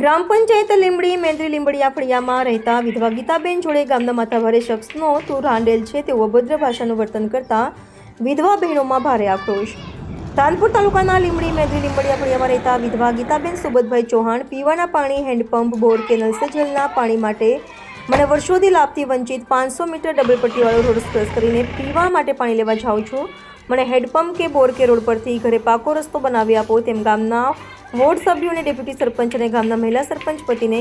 ગ્રામ પંચાયત લીંબડી મેંદરી લીંબડીયા ફળિયામાં રહેતા વિધવા ગીતાબેન જોડે ગામના માથાભારે શખ્સનો તો રાંડેલ છે. તેવો અભદ્ર ભાષાનું વર્તન કરતા વિધવા બહેનોમાં ભારે આક્રોશ. તાનપુર તાલુકાના લીંબડી મેંદરી લીંબડીયા ફળિયામાં રહેતા વિધવા ગીતાબેન સુબતભાઈ ચૌહાણ પીવાના પાણી, હેન્ડપંપ, બોર કે નલ પાણી માટે મને વર્ષોથી લાભથી વંચિત પાંચસો મીટર ડબલ પટ્ટીવાળો રોડ ક્રોસ કરીને પીવા માટે પાણી લેવા જાઉં છું. મને હેન્ડપંપ કે બોર કે રોડ પરથી ઘરે પાકો રસ્તો બનાવી આપો તેમ ગામના વોર્ડ સભ્યો અને ડેપ્યુટી સરપંચ અને ગામના મહિલા સરપંચ પતિને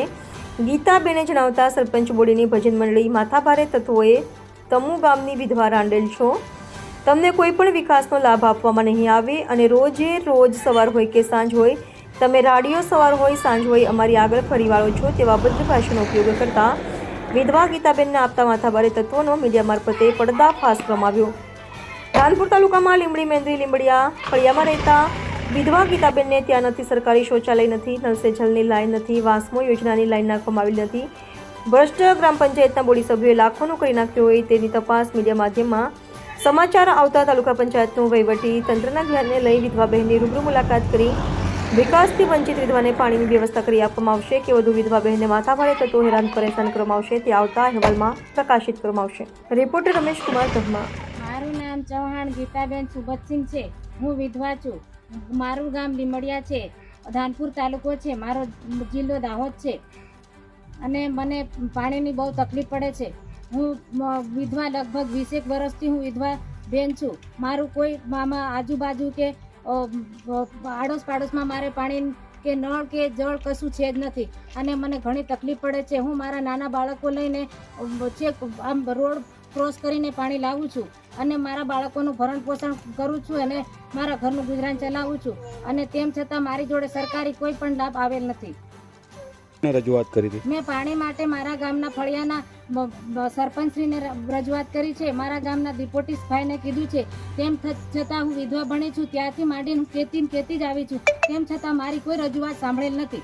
ગીતાબેને જણાવતા સરપંચ બોડીની ભજન મંડળી માથાભારે તત્વોએ તમુ ગામની વિધવા રાંડેલ છો. તમને કોઈ પણ વિકાસનો લાભ આપવામાં નહીં આવે અને રોજે રોજ સવાર હોય કે સાંજ હોય, તમે રાડિયો સવાર હોય, સાંજ હોય, અમારી આગળ ફરીવાળો છો તેવા ભદ્ર ભાષાનો ઉપયોગ કરતા વિધવા ગીતાબેનને આપતા માથાભારે તત્વોનો મીડિયા મારફતે પડદાફાશ ગમાવ્યો. કાનપુર તાલુકામાં લીંબડી મેંદરી લીંબડિયા ફળિયામાં રહેતા વિધવા ગીતાબેનને ત્યાં નથી, સરકારી શૌચાલય નથી નલ સે જલની લાઈન નથી, વાસમો યોજનાની લાઇન નાખવામાં આવેલી નથી. ભ્રષ્ટ ગ્રામ પંચાયતના બોડી સભ્યોએ લાખોનું કરી નાખ્યું હોય તેની તપાસ મીડિયા માધ્યમમાં સમાચાર આવતા તાલુકા પંચાયતનું વહીવટી તંત્રના ધ્યાનને લઈ વિધવા બહેનની રૂબરૂ મુલાકાત કરી વિકાસથી વંચિત વિધવાને પાણીની વ્યવસ્થા કરી આપવામાં આવશે. કે વધુ વિધવા બહેનને માથાભારે તત્વો હેરાન પરેશાન કરવામાં આવશે, તે આવતા અહેવાલમાં પ્રકાશિત કરવામાં આવશે. રિપોર્ટર રમેશ કુમાર ધર્મા. મારું નામ ચૌહાણ ગીતાબેન સુભતસિંહ છે. હું વિધવા છું. મારું ગામ લીમડિયા છે, ધાનપુર તાલુકો છે, મારો જિલ્લો દાહોદ છે. અને મને પાણીની બહુ તકલીફ પડે છે. હું વિધવા લગભગ વીસેક વર્ષથી હું વિધવા બેન છું. મારું કોઈ મામા આજુબાજુ કે આડોશ પાડોશમાં મારે પાણી કે નળ કે જળ કશું છે જ નથી. અને મને ઘણી તકલીફ પડે છે. હું મારા નાના બાળકો લઈને છેક આમ રોડ ક્રોસ કરીને પાણી લાવું છું. અને મારા બાળકોનું ભરણ પોષણ કરું છું અને મારા ઘરનું ગુજરાન ચલાવું છું. અને તેમ છતાં મારી જોડે સરકારી કોઈ પણ લાભ આવેલ નથી. રજૂઆત કરી હતી? મેં પાણી માટે મારા ગામના ફળિયાના સરપંચશ્રીને રજૂઆત કરી છે. મારા ગામના દિપોટીસ ભાઈને કીધું છે તેમ છતાં હું વિધવા ભણી છું. ત્યાંથી માંડીને હું ખેતી કહેતી જ આવી છું. તેમ છતાં મારી કોઈ રજૂઆત સાંભળેલ નથી.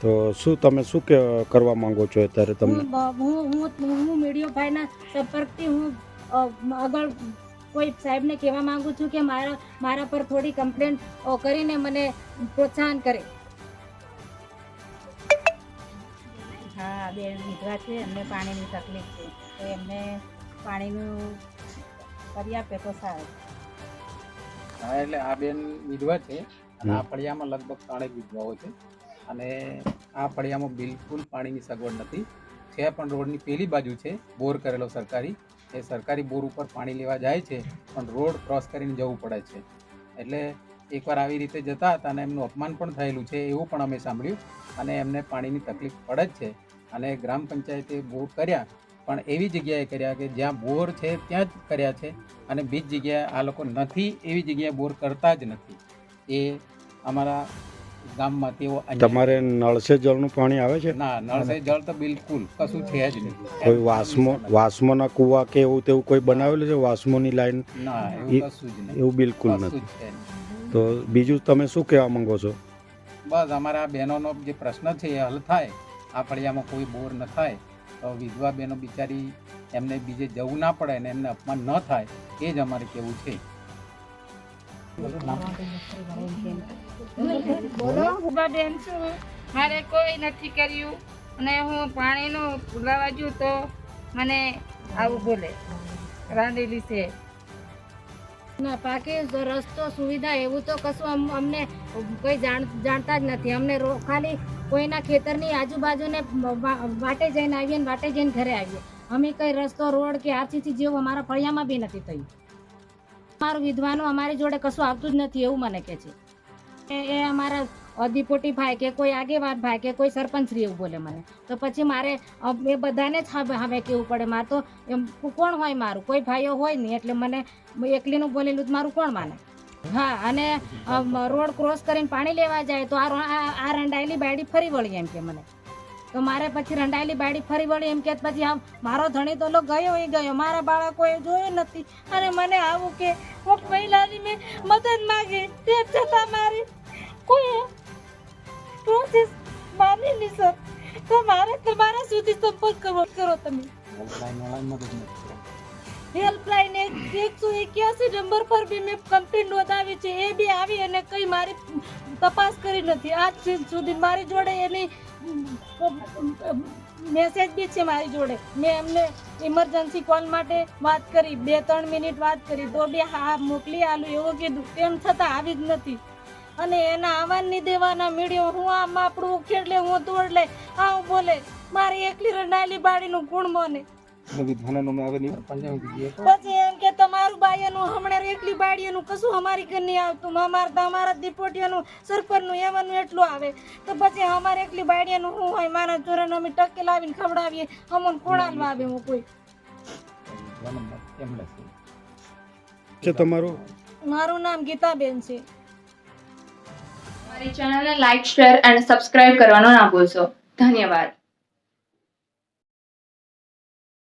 તો શું તમે શું કરવા માંગો છો અત્યારે તમને? હું હું હું મીડિયો ભાઈના સંપર્કથી હું આગળ કોઈ સાહેબને કહેવા માંગુ છું કે મારા મારા પર થોડી કમ્પ્લેન કરીને મને પ્રોત્સાહન કરે. હા બેન વિધવા છે એમને પાણીની તકલીફ છે. તો એમને પાણીનું કરી આપે તો સારું. હા એટલે આ બેન વિધવા છે. અને આ. ફળિયામાં લગભગ ત્રણેક વિધવાઓ છે. અને આ ફળિયામાં બિલકુલ પાણીની સગવડ નથી. છે પણ રોડની પેલી બાજુ છે બોર કરેલો સરકારી. એ સરકારી બોર ઉપર પાણી લેવા જાય છે, પણ રોડ ક્રોસ કરીને જવું પડે છે. એટલે એકવાર આવી રીતે જતા હતા અને એમનું અપમાન પણ થયેલું છે, એવું પણ અમે સાંભળ્યું અને એમને પાણીની તકલીફ પડે જ છે. અને ગ્રામ પંચાયતે બોર કર્યા, પણ એવી જગ્યાએ કર્યા કે જ્યાં બોર છે ત્યાં જ કર્યા છે અને બીજ જગ્યાએ આ લોકો નથી એવી જગ્યાએ બોર કરતા જ નથી. એ અમારા ગામમાં તેઓ તમારે નળસે જળનું પાણી આવે છે? ના નળસે જળ તો બિલકુલ કશું છે જ નહીં. કોઈ વાસ્મો વાસ્મોના કુવા કે એવું તેવું કોઈ બનાવેલું છે? વાસ્મોની લાઈન? ના એવું કશું જ નહીં. એવું બિલકુલ નથી. તો બીજું તમે શું કહેવા માંગો છો? બસ અમારા બહેનોનો જે પ્રશ્ન છે એ હલ થાય. આ ફળિયામાં કોઈ બોર ન થાય. તો વિધવા બહેનો બિચારી એમને બીજે જવું ના પડે ને એમને અપમાન ન થાય. એ જ અમારે કેવું છે. બેન છું મારે કોઈ નથી કર્યું અને હું પાણીનું લાવવા જુ તો મને આવું બોલે. રાંધેલી છે. ના, પાકે રસ્તો સુવિધા એવું તો કશું અમને કોઈ જાણતા જ નથી. અમને ખાલી કોઈના ખેતરની આજુબાજુને વાટે જઈને આવીએ ને વાટે જઈને ઘરે આવીએ. અમે કઈ રસ્તો, રોડ કે આરસીસી જેવું અમારા ફળિયામાં બી નથી થયું. અમારું વિધવાનું અમારી જોડે કશું આવતું જ નથી એવું મને કહે છે. એ- અમારા અધિપોટી ભાઈ કે કોઈ આગેવાન ભાઈ કે કોઈ સરપંચશ્રી એવું બોલે મને. તો પછી મારે એ બધાને જ હવે હવે કેવું પડે? મારે તો એમ કોણ હોય મારું? કોઈ ભાઈઓ હોય નહીં એટલે મને એકલીનું બોલેલું જ મારું કોણ માને? હા, અને રોડ ક્રોસ કરીને પાણી લેવા જાય તો આ આ રંડાયેલી બાયડી ફરી વળી એમ કે મને. તો મારે પછી રંડાયેલી બાયડી ફરી વળી એમ કે પછી આમ, મારો ધણી તો ગયો એ ગયો, મારા બાળકોએ જોયું નથી. અને મને આવું કે, હું પહેલાની મેં મદદ માગી તેમ છતાં મારી કોઈ પ્રોસેસ માની નહીં સર, તો મારે તમારા સુધી સંપર્ક કરવો કરો તમે. મદદ નથી. હેલ્પલાઇન એકસો એક્યાસી નંબર પર બી મેં કમ્પ્લેન નોંધાવી છે. એ બી આવી અને કંઈ મારી તપાસ કરી નથી. આજ સુધી મારી જોડે એની મેસેજ બી છે મારી જોડે. મેં એમને ઇમરજન્સી કોલ માટે વાત કરી, બે ત્રણ મિનિટ વાત કરી. તો બી હા મોકલી આલું, એવું કીધું. તેમ છતાં આવી જ નથી. અને એના આવા નહીં દેવાના મીડિયો, હું આમ આપણું ઉખેડ લે હું તોડ લે આવું બોલે. મારી એકલી રનાલી બાળીનું ગુણ મને. પછી એમ કે તમારું બાયનું હમણાં એકલી બાડીનું કશું અમારી ઘર નહીં આવતું. અમારે તો અમારા દીપોટીયાનું સરપંચનું એવાનું એટલું આવે. તો પછી અમારે એકલી બાડીનું શું હોય? મારા ચોરાને અમે ટકે લાવીને ખવડાવીએ. અમને કોણાલમાં આવે હું કોઈ. છે તમારું? મારું નામ ગીતાબેન છે. અમારી ચેનલને લાઈક શેર અને સબસ્ક્રાઇબ કરવાનો ના ભૂલશો. ધન્યવાદ.